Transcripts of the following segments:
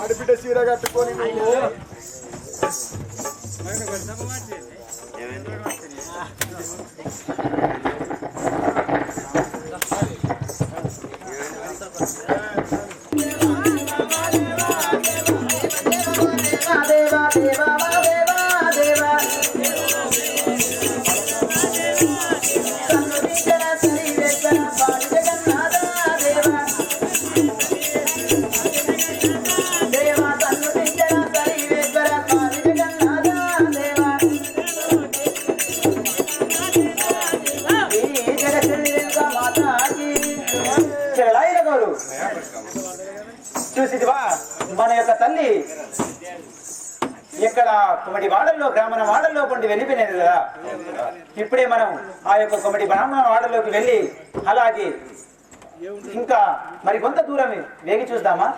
ఆడబిడ్డ చీర కట్టుకొని నువ్వు చూసిదివా మన యొక్క తల్లి. ఇక్కడ కొమటి వాడల్లో బ్రాహ్మణ వాడల్లో కొన్ని వెళ్ళిపోయినది కదా. ఇప్పుడే మనం ఆ యొక్క కొమటి బ్రాహ్మణ వాడల్లోకి వెళ్ళి అలాగే ఇంకా మరి కొంత దూరం వేగి చూద్దామా?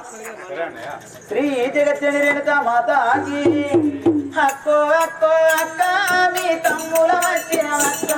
శ్రీ జగత్యని రేణుక మాతాకి అక్కో అక్కో అక్క మీ తమ్ముల వచ్చిన అక్క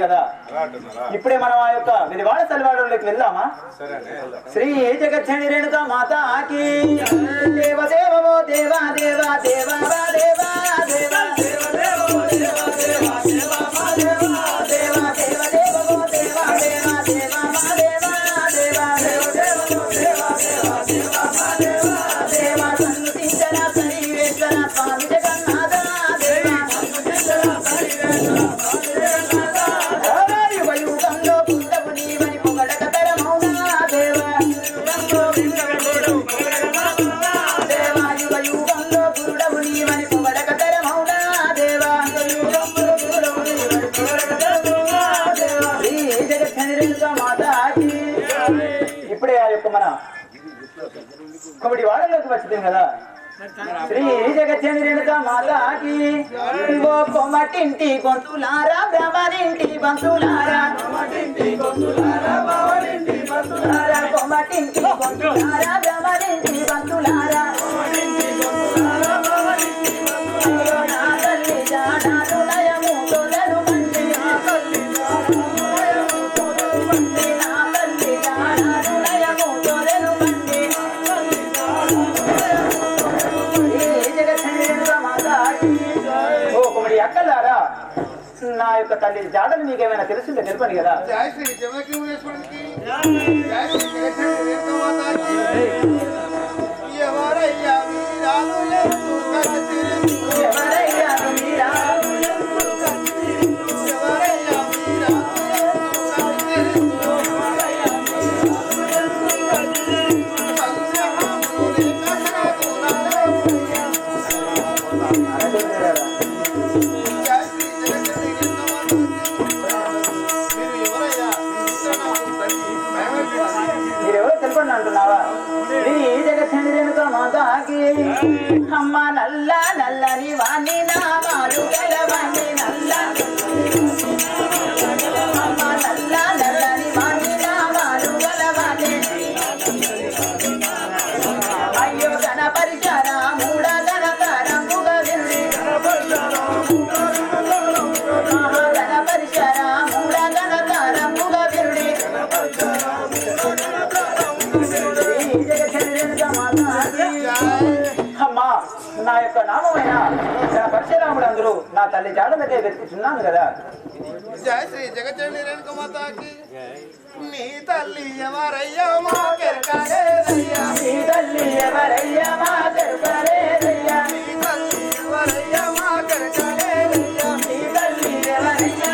కదా ఇప్పుడే మనం ఆ యొక్క విధివాడ సలివాడలోకి వెళ్దామా శ్రీ జగచ్చని రేణుక మాత దేవ దేవో దేవా దేవా దేవా దేవా దేవ దేవో దేవా దేవా దేవా దేవా ఇప్పుడే ఆ యొక్క మన కొమిటి వాడలోకి వచ్చింది కదా. శ్రీ జగత్యని మాతాకి. ఓ కొమ్మటింటి గొంతులారా బ్రహ్మనింటి బంతులారా కొమ్మటింటి గొంతులారా. బ్రహ్మనింటి బంతులారా అయ్యో నా తల్లి జాడాలు లయము తొలలు మంచి నా తల్లి జాడాలు యొక్క తల్లి జాడలు మీకేమైనా తెలుసుంటే తెలుపండి కదా జై శ్రీ జగన్మోహనేశ్వరునికి జై శ్రీ జగన్మోహన్ మాతాకి ఎవరయ్యా నా తల్లి జాడలకే వెతుకుతున్నాను కదా. జై శ్రీ జగచ్చండి రేణుక మాతాకి నీ తల్లి ఎవరయ్యా మా కెరకాలేదయ్యా ఈ తల్లి ఎవరయ్యా మా తెరుపలేదయ్యా నీ తల్లి ఎవరయ్యా మా కెరకాలేదయ్యా ఈ తల్లి ఎవరయ్యా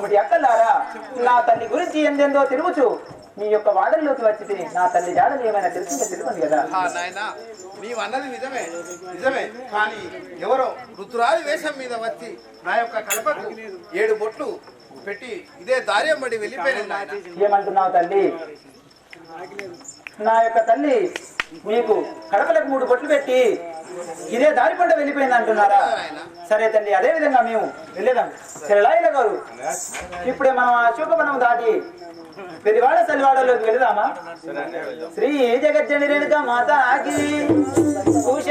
కుమటి అక్కలారా? నా తల్లి గురించి ఎందెందో తిరుగుచు మీ యొక్క వాడల్లోకి వచ్చి తిని నా తల్లి జాడలు ఏమైనా తెలిసిందో తెలిపండి కదా. నీవు అన్నది నిజమే నిజమే. కానీ ఎవరో రుతురాలి వేషం మీద వచ్చి నా యొక్క కలపకు ఏడు బొట్లు పెట్టి ఇదే దార్యం పడి వెళ్ళిపోయింది ఏమంటున్నావు తల్లి? నా యొక్క తల్లి మీకు కడపలకు మూడు బొట్లు పెట్టి ఇదే దారి పంట వెళ్ళిపోయింది అంటున్నారా? సరే తండ్రి అదే విధంగా మేము వెళ్ళేదాం. చెరలాయిల గారు ఇప్పుడే మనం ఆ శుభవనం దాటి పెరివాడ సలివాడలోకి వెళదామా? శ్రీ జగజ్జని రేణుక మాతాకి. కుశలేశ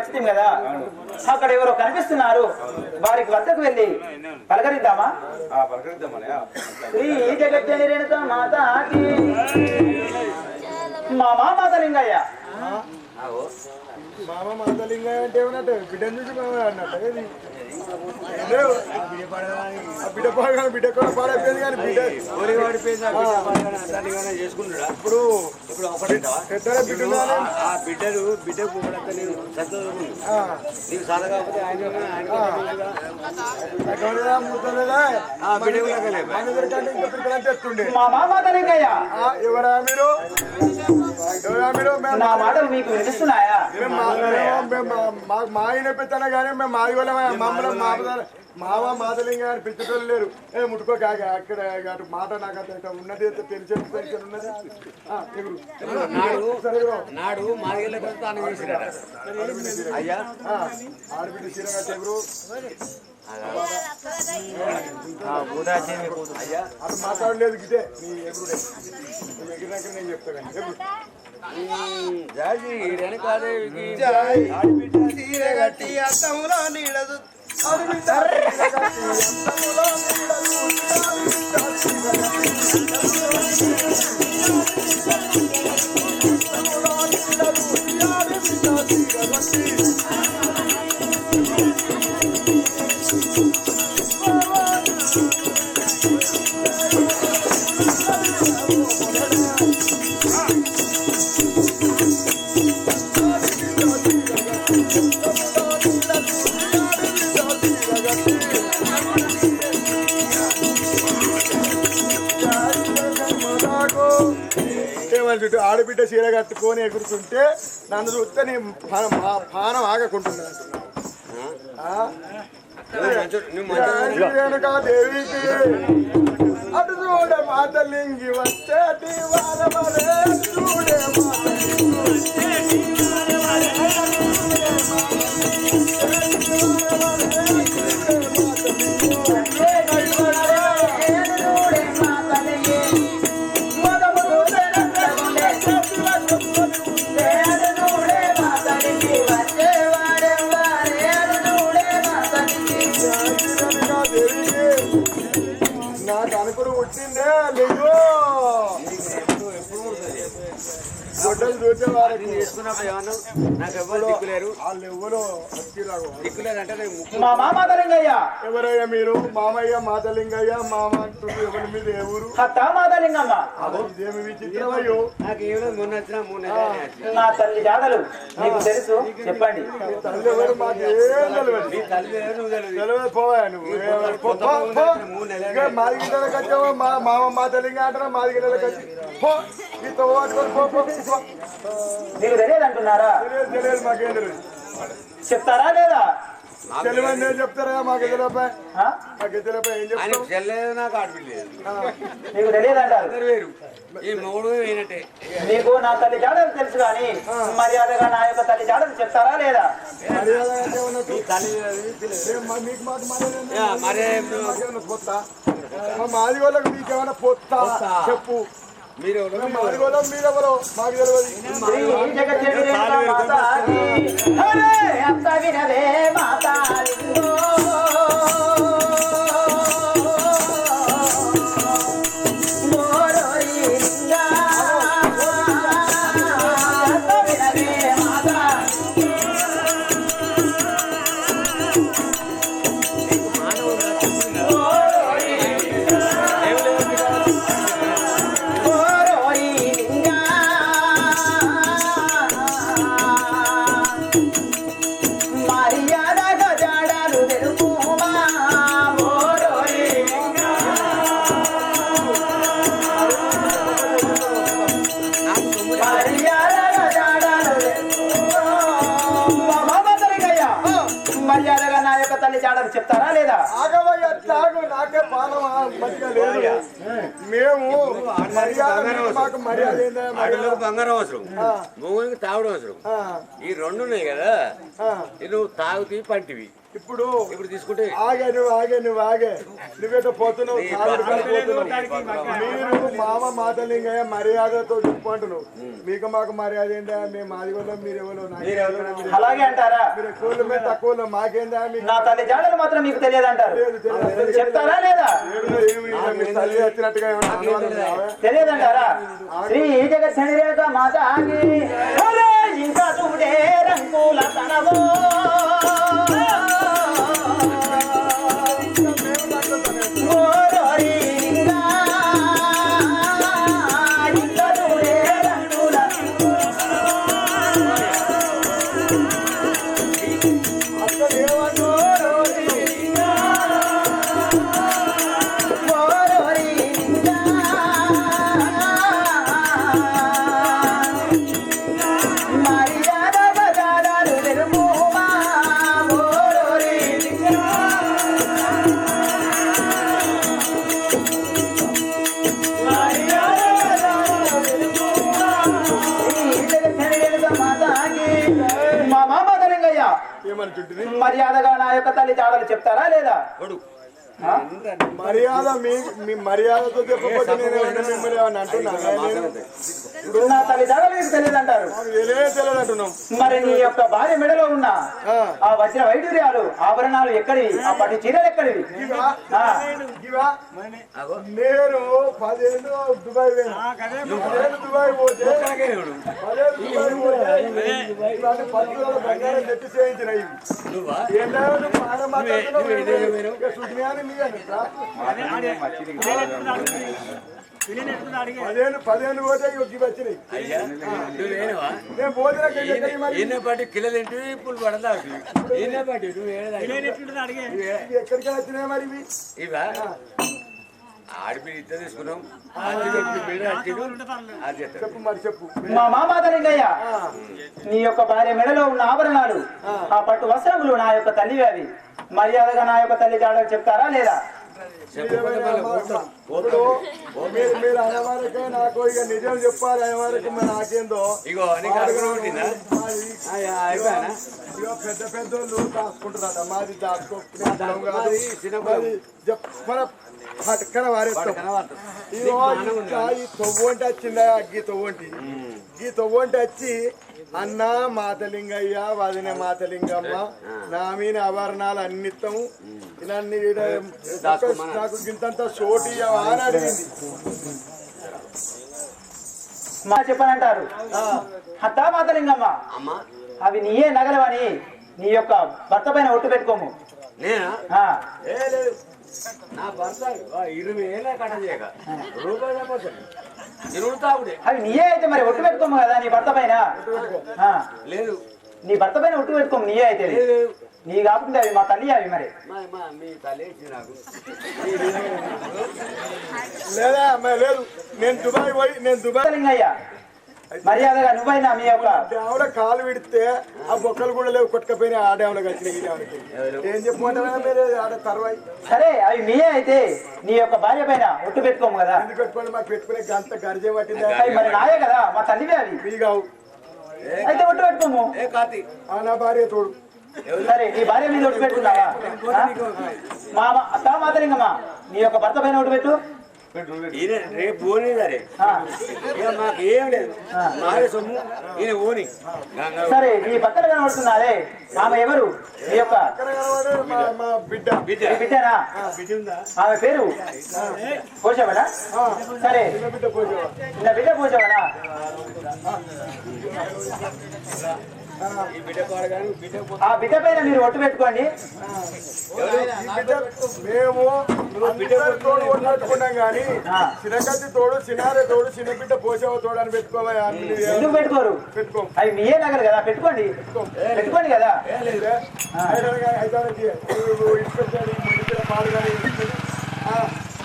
వచ్చింది కదా? అక్కడ ఎవరో కనిపిస్తున్నారు వారికి వద్దకు వెళ్ళి పలకరిద్దామా? శ్రీ జగజ్జని రేణుక మాతాకి. మా మామాత లింగయ్య మామ అంటే ఏమన్నట్టు? బిడ్డను చూసి మామ అన్నట్టు బిడ్డ పాడగా బిడ్డ కూడా పాడైపోయింది కానీ బిడ్డ ఇప్పుడు పెద్దగా బిడ్డ ఆ బిడ్డలు బిడ్డకు నేను చదువు నీకు సాధ కాకపోతే ఆయన బిడ్డ కూడా ఎవరా మీరు నా మాటలు మీకు వినిపిస్తున్నాయా? మేము మా- ఆయన పెద్దన కానీ మేము మాది వాళ్ళ మమ్మల్ని మావ మాదలింగ అని పిలిచేటోళ్ళు లేరు. ఏ ముట్టుకో కాక అక్కడ అటు మాట నాకు అంత ఉన్నది అంత తెలిసే తెలిసి ఉన్నది. నాడు అయ్యా ఆ, ఆడబిడ్డ చీర కట్టి ఎగురు మాట్లాడలేదు ఇదే నీ ఎగురుడే నువ్వు ఎగిరినాక నేను చెప్తా కానీ ఎగురు జాజి అత్తములో జై. ఆడబిడ్డ చీర కట్టి అద్దములో నీడదు ఆడబిడ్డ చీర ఆడబిడ్డ చీర కట్టుకొని ఎగురుతుంటే నన్ను చూస్తే నీ పానం మా- పానం ఆగకుంటున్నా. రేణుకా దేవికి అటు చూడే మా తల్లింగి వచ్చేటి వారమరే చూడే Yeah. ఏమన్నా నాకు ఎవరు దిక్కులేరు. వాళ్ళు ఎవరో ఎవరయ్యా మీరు? మామయ్య మాతలింగయ్య మామ అంటుండ్రు ఎవరి మీద ఏ ఊరు? హత్తా మాదలింగమ్మ ఇదేమి విచిత్రమయ్యో? నాకు ఏమో మొన్న వచ్చినా మూడు నెలలు వచ్చిన నా తల్లి జాడలు నీకు తెలుసు? చెప్పండి. తల్లి ఎవరు? మాకు ఏం తెలియదు నీ తల్లి లేదు నువ్వు తెలియదు తెలియదు పోవా నువ్వు? ఏ- పో, పో, పో. ఇంకా మాది గిన్నెలకు వచ్చావా మా మామ మాతలింగ అంటారా? మాది వచ్చి పో. పో, పో, తెలియదు అంటున్నారా చెప్తారా లేదా? మాకు నాకు తెలియదు. అంటారు నీకు నా తల్లి జాడలు తెలుసు కానీ మర్యాదగా నా యొక్క తల్లి జాడలు చెప్తారా లేదా? మర్యాద మాది వాళ్ళకి మీకేమైనా పొత్తా. చెప్పు. మీరు ఎవరు? మేము మాది వాళ్ళం మీరెవరో మాకు తెలియదు ఆడలకు బంగారం అవసరం. మొగుడికి తాగడం అవసరం. ఈ రెండు ఉన్నాయి కదా. నువ్వు తాగుతీ పంటివి. ఇప్పుడు ఇప్పుడు తీసుకుంటే ఆగే నువ్వు ఆగే నువ్వు ఆగే. నువ్వేటో పోతున్నావు మీరు మామ మాతలింగయ్య మర్యాదతో చెప్పుకుంటున్నావు. మీకు మాకు మర్యాద ఏందా? మేము మాది వల్ల మీరు ఎవరో అలాగే అంటారా? మీరు ఎక్కువ మేము తక్కువ మాకేందా? నా తల్లి జాడలు మాత్రం మీకు తెలియదు అంటారు. తెలియదు, తెలియదు. చెప్తారా లేదా? తల్లి వచ్చినట్టుగా? తెలియదంటారా శ్రీ జగత్ శనిరేఖ మాతాకి. హరే ఇంకా చూడే రంగుల తనవో. మర్యాద మీ మీ మర్యాదతో చెప్పకపోతే నేను మిమ్మల్ని ఏమన్నా అంటున్నా నేను ఇప్పుడు నా తల్లి తెలియదు అంటారు మరి నీ యొక్క భార్య మెడలో ఉన్న ఆ. వజ్ర వైడూర్యాలు ఆభరణాలు ఎక్కడివి? ఆ. పట్టు చీరలు ఎక్కడివి? ఇవా ఆ, ఇవా నేను పదేళ్ళు దుబాయ్ పోతే బంగారం చేయించిన ఇవి. పోతే ఇవి వచ్చినాయి. అయ్యా నువ్వేనవా నేను పోతే ఈయన పాటి కిలో తింటే ఇప్పుడు పడదాడు ఈయన పాటి నువ్వు ఇవి ఎక్కడికి వచ్చినాయి మరి ఇద్దరు తీసుకున్నాం. మా మామాతలింగయ్య నీ యొక్క భార్య మెడలో ఉన్న ఆభరణాలు ఆ. పట్టు వస్త్రములు నా యొక్క తల్లివి అవి. మర్యాదగా నా యొక్క తల్లి జాడలు చెప్తారా లేదా. ఇప్పుడు మీరు మీరు అనేవారికి నాకు ఇక నిజం చెప్పాలి మరి నాకేందో? ఇగో పెద్ద పెద్ద వాళ్ళు మాది పట్టుకన వారేస్తాం. ఈ తొవ్వంటి వచ్చిందా? గీ తొవ్వంటి. ఈ తొవ్వంటి వచ్చి అన్న మాతలింగయ్య వదిన మాతలింగమ్మ నా మీద ఆభరణాలు అన్నిత్తము ఈడ నాకు గింతంత చోటు అని అడిగింది. మా చెప్పనంటారు. హత్తా మాతలింగమ్మ. అమ్మా. అవి నీయే నగలవని నీ యొక్క భర్త పైన ఒట్టు పెట్టుకోము. నా భర్త ఇరవై ఏళ్ళ కట్ట చేయక. రూపాయి తప్పదు ఇరుడు తాగుడే అవి నీయే అయితే మరి ఒట్టు పెట్టుకోము కదా నీ భర్త పైన? ఆ, లేదు. నీ భర్త పైన ఒట్టు పెట్టుకోము నీయే అయితే నీ. కాకుండా అవి మా తల్లి అవి మరి. లేదా లేదు. నేను దుబాయ్ పోయి నేను దుబాయ్ మాతలింగయ్య మర్యాదగా నువ్వైనా మీ యొక్క ఆవిడ కాలు విడితే ఆ బొక్కలు కూడా లేవు కొట్టుకపోయినా ఆడేవాళ్ళకి వచ్చినాయి ఈ ఆవిడకి ఏం చెప్పమంటారా మీరు? ఆడ తర్వాయి. సరే అవి మీయే అయితే నీ యొక్క భార్య పైన ఒట్టు పెట్టుకోము కదా. ఎందుకు పెట్టుకోండి మాకు పెట్టుకునే గంట గరిజే పట్టిందా? అవి మరి నాయే కదా మా తల్లివే అవి. మీ కావు. అయితే ఒట్టు పెట్టుకోము. ఏ కాతి ఆ నా భార్య తోడు. సరే నీ భార్య మీద ఒట్టు పెట్టుకున్నావా ఆ? మా మా- అత్తా మాతలింగమ్మా నీ యొక్క భర్త పైన ఒట్టు పెట్టు. ఈయన రేపు ఇక మాకు ఏం లేదు. మారే సొమ్ము ఈయన ఓని. సరే నీ పక్కన కనబడుతున్నారే. ఆమె ఎవరు? నీ యొక్క మా మా బిడ్డ నీ బిడ్డనా ఆమె పేరు? పోషవనా? సరే. నిన్న బిడ్డ పోషవనా? ఆ బిడ్డ పైన మీరు ఒట్టు పెట్టుకోండి. మేము తోడు కొట్టుకున్నాం కానీ ఆ. చిన్నకత్తి తోడు చిన్నారే తోడు చిన్న బిడ్డ పోసేవ తోడు అని పెట్టుకోవాలి అన్ని ఎందుకు పెట్టుకోరు? పెట్టుకో. అవి మీయే నగలు కదా? పెట్టుకోండి. పెట్టుకోండి కదా?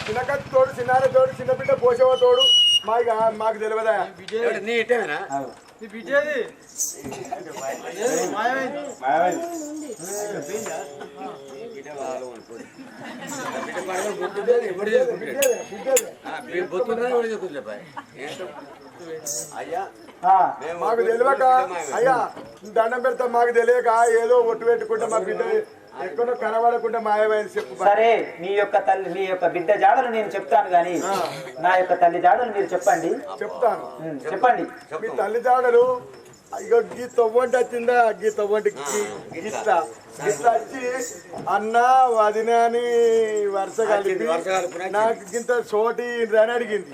చిన్నకత్తి తోడు చిన్నారే తోడు చిన్న బిడ్డ పోసేవ తోడు మాకు మాకు తెలియదా? నీ ఇట్టేనా మాకు తెలియక అయ్యా దండం పెడతా మాకు తెలియక ఏదో ఒట్టు పెట్టుకుంటే మా బిడ్డ ఎక్కడో కనబడకుండా మాయమైంది చెప్పు. సరే మీ యొక్క తల్లి మీ యొక్క బిడ్డ జాడలు నేను చెప్తాను కానీ నా యొక్క తల్లి జాడలు మీరు చెప్పండి. చెప్తాను. చెప్పండి. మీ తల్లిదండ్రులు ఇక గీ తవ్వంటి వచ్చిందా గీ తవ్వంటి గిట్లా గిట్లా వచ్చి అన్న వదిన అని వరుస కలిపి నాకు గింత చోటి అని అడిగింది.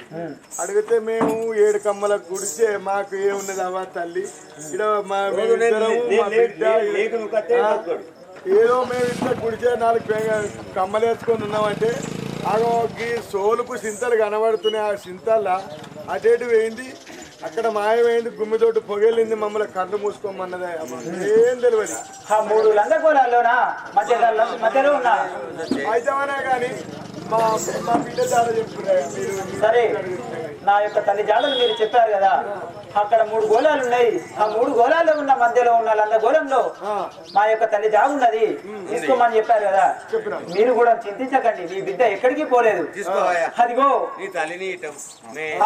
అడిగితే మేము ఏడు కమ్మల గుడిసే మాకు ఏమున్నది అవ్వ తల్లి? ఇక్కడ మా ఏదో మేము ఇంట్లో గుడిసే నాలుగు బెంగ- కమ్మలు వేసుకొని ఉన్నామంటే గీ సోలుకు సింతలు కనబడుతున్నాయి ఆ సింతల్లా అటేటు వేయింది అక్కడ మాయమైంది గుమ్మితోటి పొగెళ్ళింది మమ్మల్ని కళ్ళు మూసుకోమన్నదే. ఏం తెలియదు. ఆ మూడు లంగకోలాల్లోనా? మధ్య మధ్యలో ఉన్నా? అయితేమనే కానీ మా మా బిడ్డ చాలా చెప్తున్నాయి మీరు సరే. నా యొక్క తల్లి జాడలు మీరు చెప్పారు కదా. అక్కడ మూడు గోళాలు ఉన్నాయి. ఆ మూడు గోళాల్లో ఉన్న మధ్యలో ఉన్న లంద గోళంలో మా యొక్క తల్లి జాగు ఉన్నది. తీసుకోమని చెప్పారు కదా. మీరు కూడా చింతించకండి. మీ బిడ్డ ఎక్కడికి పోలేదు. అదిగో.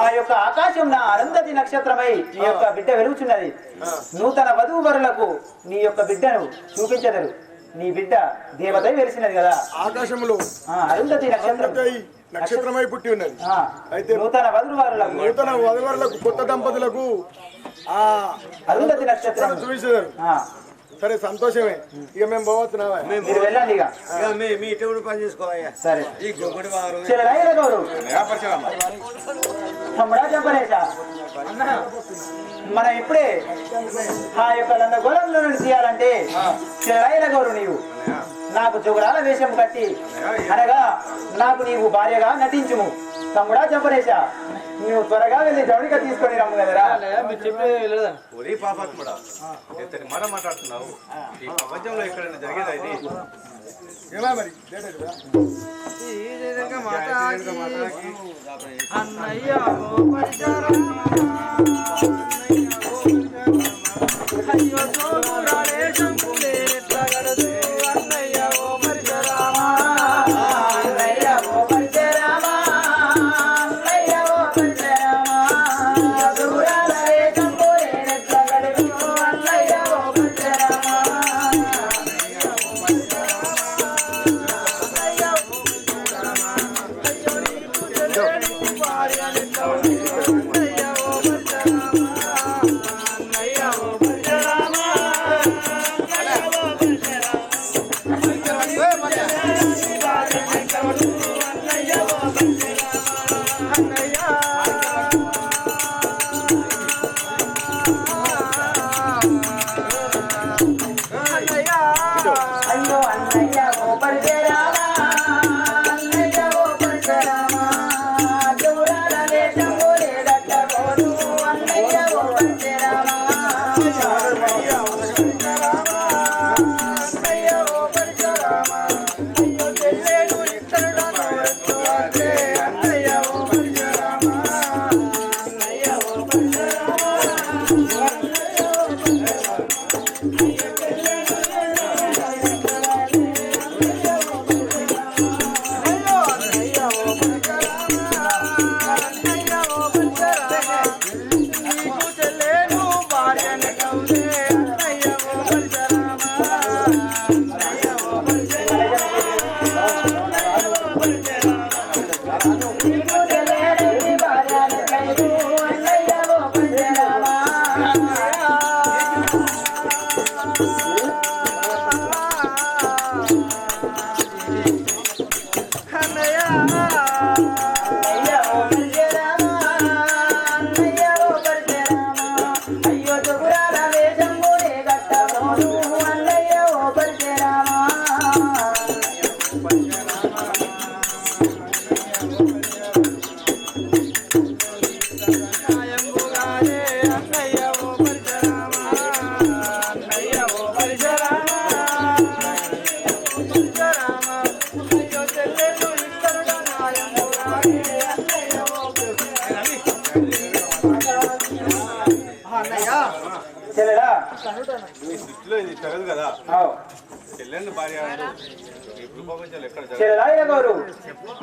ఆ యొక్క ఆకాశం నా అరుంధతి నక్షత్రమై నీ యొక్క బిడ్డ వెలుగుచున్నది. నూతన వధువు వరులకు నీ యొక్క బిడ్డను చూపించదరు. నీ బిడ్డ దేవత వెలిసినది కదా. ఆకాశంలో అరుంధతి నక్షత్రం. నక్షత్రమై పుట్టి ఉన్నది. ఆ, అయితే నూతన వధువారులకు. నూతన వధువరులకు కొత్త దంపతులకు ఆ అరుంధతి నక్షత్రం. చూపించారు ఆ, సరే సంతోషమే. ఇక మేము పోవచ్చున్నావా వెళ్ళండి ఇక మీ పని చేసుకోవయ్యా సరే. ఈ వారు. మనం ఇప్పుడే ఆ యొక్క నన్న గోళంలో నుండి తీయాలంటే చిరలైన గౌరు నీవు? నాకు జుగురాల వేషం కట్టి అనగా నాకు నీవు భార్యగా నటించుము. తమ్ముడా చెప్పలేసా నువ్వు త్వరగా వెళ్ళి జవడిక తీసుకొని రమ్ము కదరా. ఒరే పాపాత్ముడా ఎంతటి మాట మాట్లాడుతున్నావు. ఈ ప్రపంచంలో ఎక్కడైనా జరిగేదా ఇది? ఎలా మరి? డేట్ ఎక్కడ? అన్నయ్య 我走完了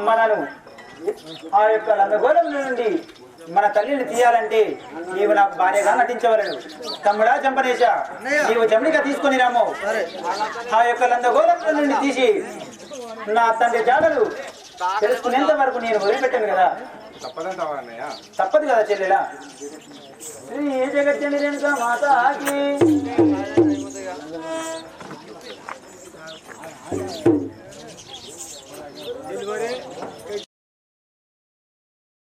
మనను ఆ యొక్క లందగోళం నుండి మన తల్లిని తీయాలంటే నీవు నాకు భార్యగా నటించవలను తమ్ముడా చంపనేశ నీవు చమడిగా తీసుకుని రాము ఆ యొక్క లందగోళం నుండి తీసి నా తండ్రి జాడలు తెలుసుకునేంత వరకు నేను వదిలిపెట్టాను కదా. తప్పదు కదా చెల్లెలా? శ్రీ జగత్యని రేణుక మాతాకి. డెలివరీ